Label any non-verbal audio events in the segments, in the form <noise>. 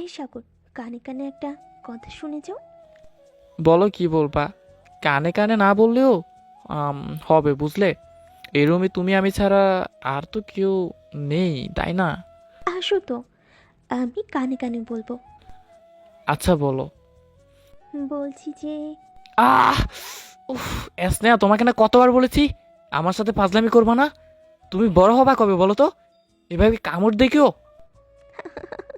এই সাগর কানে কানে একটা কথা শুনে যাও। বলো কি বলবা? কানে কানে না বললেও আম, হবে বুঝলে? এই রুমে তুমি আমি ছাড়া আর তো কেউ নেই তাই না? আসো তো আমি কানে কানে বলব। আচ্ছা বলো। বলছি যে আহ! উফ স্নেহা তোমাকে না কতবার বলেছি আমার সাথে ফাজলামি করবা না? তুমি বড় হবা কবে বলো তো? এভাবে কামড় দেখিও। <laughs>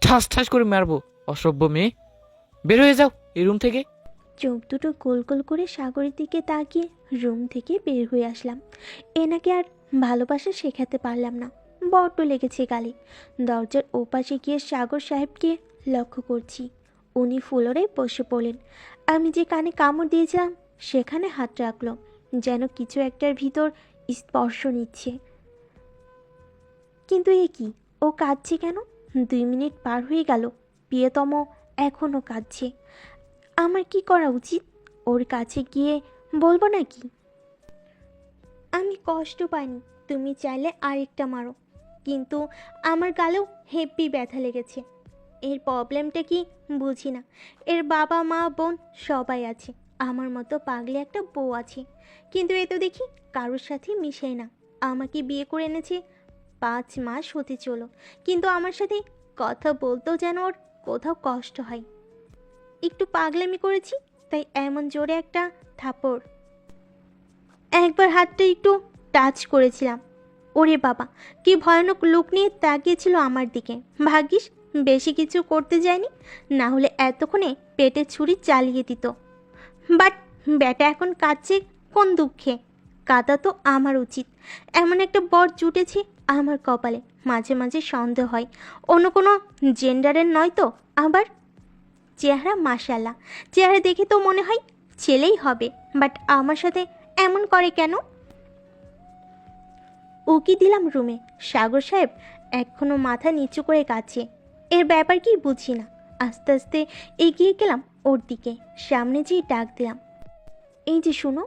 ঠাস ঠাস করে মারবো, অসভ্য মেয়ে। বের হয়ে যাও এই রুম থেকে। চোখ দুটো গোল গোল করে সাগরের দিকে তাকিয়ে রুম থেকে বের হয়ে আসলাম। এনাকে আর ভালোবাসা শেখাতে পারলাম না। বড্ড লেগেছে গালে। দরজার ওপাশে গিয়ে সাগর সাহেবকে লক্ষ্য করছি। উনি ফুলরে বসে পড়লেন। আমি যে কানে কামড় দিয়েছিলাম, সেখানে হাত রাখল। যেন কিছু একটার ভিতর স্পর্শ নিচ্ছে। কিন্তু এ কি? ও কাঁদছে কেন? দুই মিনিট পার হয়ে গেল। প্রিয়তম এখনও কাঁদছে। আমার কি করা উচিত? ওর কাছে গিয়ে বলব নাকি? আমি কষ্ট পাইনি। তুমি চাইলে আরেকটা মারো। কিন্তু আমার গালেও হেভি ব্যথা লেগেছে। এর প্রবলেমটা কি বুঝি না। এর বাবা, মা, বোন সবাই আছে। আমার মতো পাগলে একটা বউ আছে। কিন্তু এ তো দেখি কারোর সাথে মিশে না। আমাকে বিয়ে করে এনেছে পাঁচ মাস হতে চলো। কিন্তু আমার সাথে কথা বলতেও যেন ওর কোথাও কষ্ট হয়। একটু পাগলামি করেছি, তাই এমন জোরে একটা থাপড় একবার হাতটা একটু টাচ করেছিলাম। ওরে বাবা, কি ভয়ানক লুক নিয়ে তাকিয়েছিল আমার দিকে। ভাগ্যিস, বেশি কিছু করতে যায়নি, না হলে এতক্ষণে পেটে ছুরি চালিয়ে দিত। বাট ব্যাটা এখন কাঁদছে কোন দুঃখে? কাদা তো আমার উচিত। এমন একটা বর জুটেছে আমার কপালে মাঝে মাঝে সন্দেহ হয়। অন্য কোনো জেন্ডারের নয় তো? আবার? চেহারা মাশাল্লাহ চেহারা দেখে তো মনে হয় ছেলেই হবে। বাট আমার সাথে এমন করে কেন? উকি দিলাম রুমে। সাগর সাহেব এখনও মাথা নিচু করে কাছে এর ব্যাপার কি বুঝি না। আস্তে আস্তে এগিয়ে গেলাম ওর দিকে। সামনে যেয়ে ডাক দিলাম। এই যে শুনো।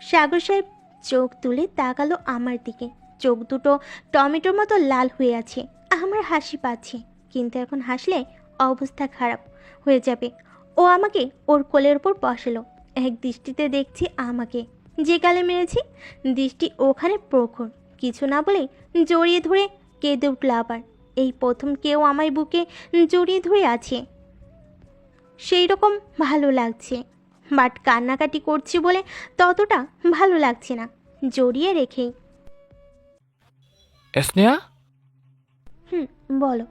সাগর সাহেব চোখ তুলে তাকালো আমার দিকে। চোখ দুটো টমেটোর মতো লাল হয়ে আছে। আমার হাসি পাচ্ছে। কিন্তু এখন হাসলে অবস্থা খারাপ হয়ে যাবে। ও আমাকে ওর কোলের ওপর বসালো। এক দৃষ্টিতে দেখছি আমাকে। যে গালে মেরেছি, দৃষ্টি ওখানে প্রখর। কিছু না বলে জড়িয়ে ধরে কেঁদে উঠল আবার। এই প্রথম কেউ আমায় বুকে জড়িয়ে ধরে আছে। সেই রকম ভালো লাগছে। বাট কান্নাকাটি করছি বলে ততটা ভালো লাগছে না। জড়িয়ে রেখেই। স্নেহা হুম বলো।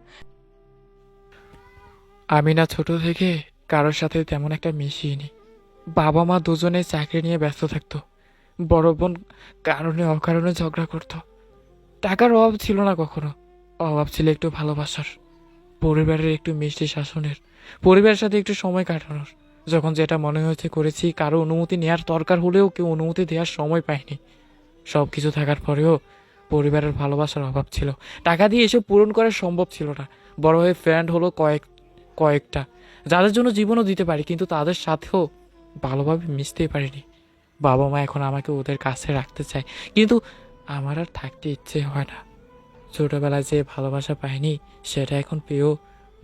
আমি না ছোট থেকে কারোর সাথে তেমন একটা মিশিয়ে বাবা মা দুজনে চাকরি নিয়ে ব্যস্ত থাকতো। বড় বোন কারণে অকারণে ঝগড়া করতো। টাকার অভাব ছিল না কখনো। অভাব ছিল একটু ভালোবাসার। পরিবারের একটু মিষ্টি শাসনের। পরিবারের সাথে একটু সময় কাটানোর। যখন যেটা মনে হয়েছে করেছি, কারও অনুমতি নেওয়ার দরকার হলেও কেউ অনুমতি দেওয়ার সময় পায়নি। সব কিছু থাকার পরেও পরিবারের ভালোবাসার অভাব ছিল। টাকা দিয়ে এসব পূরণ করা সম্ভব ছিল না। বড় হয়ে ফ্রেন্ড হলো কয়েক, কয়েকটা। যাদের জন্য জীবনও দিতে পারি, কিন্তু তাদের সাথেও ভালোভাবে মিশতেই পারিনি। বাবা মা এখন আমাকে ওদের কাছে রাখতে চায়, কিন্তু আমার আর থাকতে ইচ্ছে হয় না। ছোটোবেলায় যে ভালোবাসা পাইনি, সেটা এখন পেয়েও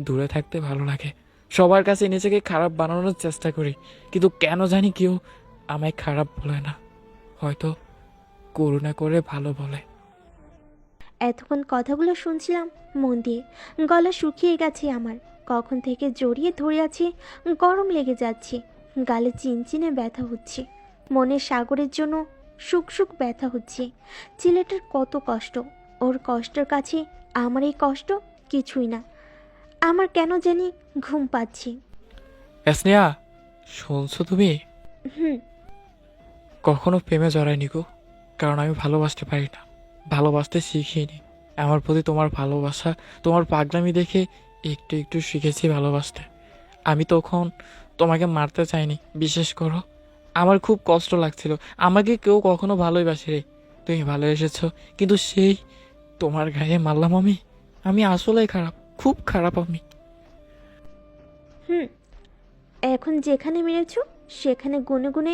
দূরে থাকতে ভালো লাগে। সবার কাছে নিজেকে খারাপ বানানোর চেষ্টা করি, কিন্তু কেন জানি কেউ আমায় খারাপ বলে না। হয়তো করুণা করে ভালো বলে। এতক্ষণ কথাগুলো শুনছিলাম মন দিয়ে। গলা শুকিয়ে গেছে আমার। কখন থেকে জড়িয়ে ধরে আছে, গরম লেগে যাচ্ছে। গালে চিনচিনে ব্যথা হচ্ছে। মনের সাগরের জন্য সুখ সুখ ব্যথা হচ্ছে। ছেলেটার কত কষ্ট। ওর কষ্টের কাছে আমার এই কষ্ট কিছুই না। আমার কেন জানি ঘুম পাচ্ছি। স্নেহা শুনছো তুমি? হুম। কখনো প্রেমে জড়াইনি গো কারণ আমি ভালোবাসতে পারি না। ভালোবাসতে শিখিনি। আমার প্রতি তোমার ভালোবাসা তোমার পাগলামি দেখে একটু একটু শিখেছি ভালোবাসতে। আমি তখন তোমাকে মারতে চাইনি বিশেষ করো। আমার খুব কষ্ট লাগছিল। আমাকে কেউ কখনো ভালোবাসে রে। তুমি ভালো এসেছ কিন্তু সেই তোমার গায়ে মারলাম আমি। আমি আসলেই খারাপ। খুব খারাপ আমি। হুম এখন যেখানে মেরেছ সেখানে গুনে গুনে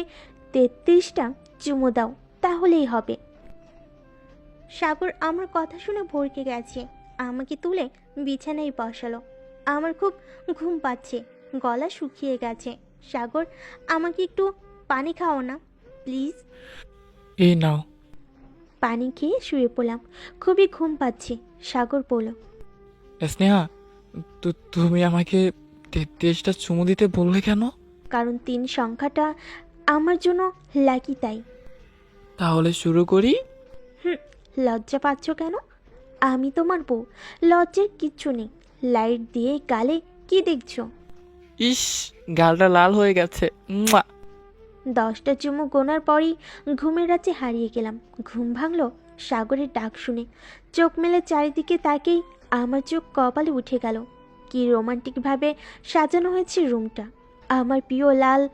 তেত্রিশটা চুমো দাও তাহলেই হবে। সাগর আমার কথা শুনে ভরকে গেছে আমাকে তুলে বিছানায় বসালো। আমার খুব ঘুম পাচ্ছে গলা শুকিয়ে গেছে। সাগর আমাকে একটু পানি খাও না প্লিজ। এই নাও। পানি খেয়ে শুয়ে পড়লাম খুবই ঘুম পাচ্ছে সাগর বলল। স্নেহা তু- তুমি আমাকে তে- তেইশটা চুমু দিতে বললে কেন? কারণ তিন সংখ্যাটা আমার জন্য লাকি তাই। তাহলে শুরু করি? লজ্জা পাচ্ছ কেন? আমি তোমার বউ লজ্জার কিচ্ছু নেই। লাইট দিয়ে গালে কি দেখছ? ইস গালটা লাল হয়ে গেছে। মুয়া। দশটা চুমু গোনার পরই ঘুমের রাতে হারিয়ে গেলাম। ঘুম ভাঙলো সাগরের ডাক শুনে। চোখ মেলে চারিদিকে তাকেই আমার চোখ কপালে উঠে গেল। কি রোমান্টিকভাবে সাজানো হয়েছে রুমটা। আমার প্রিয় লাল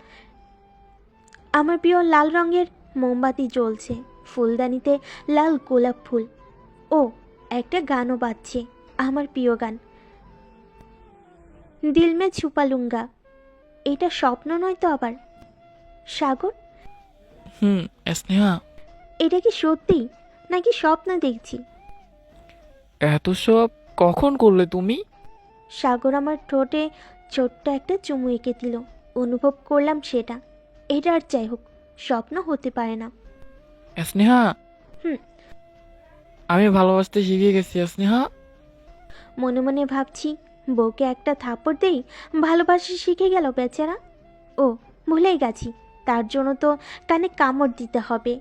আমার প্রিয় লাল রঙের মোমবাতি জ্বলছে। ফুলদানিতে লাল গোলাপ ফুল। ও একটা গানও বাজছে আমার প্রিয় গান। দিল মে ছুপালুঙ্গা এটা স্বপ্ন নয় তো আবার? সাগর? হুম স্নেহা। এটা কি সত্যি নাকি স্বপ্ন দেখছি? এত সব কখন করলে তুমি? সাগর আমার ঠোঁটে ছোট্ট একটা চুমু এঁকে দিল। অনুভব করলাম সেটা। এটা আর যাই হোক স্বপ্ন হতে পারে না। স্নেহা? হুম। আমি ভালোবাসতে শিখে গেছি স্নেহা। মনে মনে ভাবছি বউকে একটা থাপড় দেই ভালোবাসা শিখে গেল বেচারা। ও ভুলেই গেছি। তার জন্য তো কানে কামড় দিতে হবে।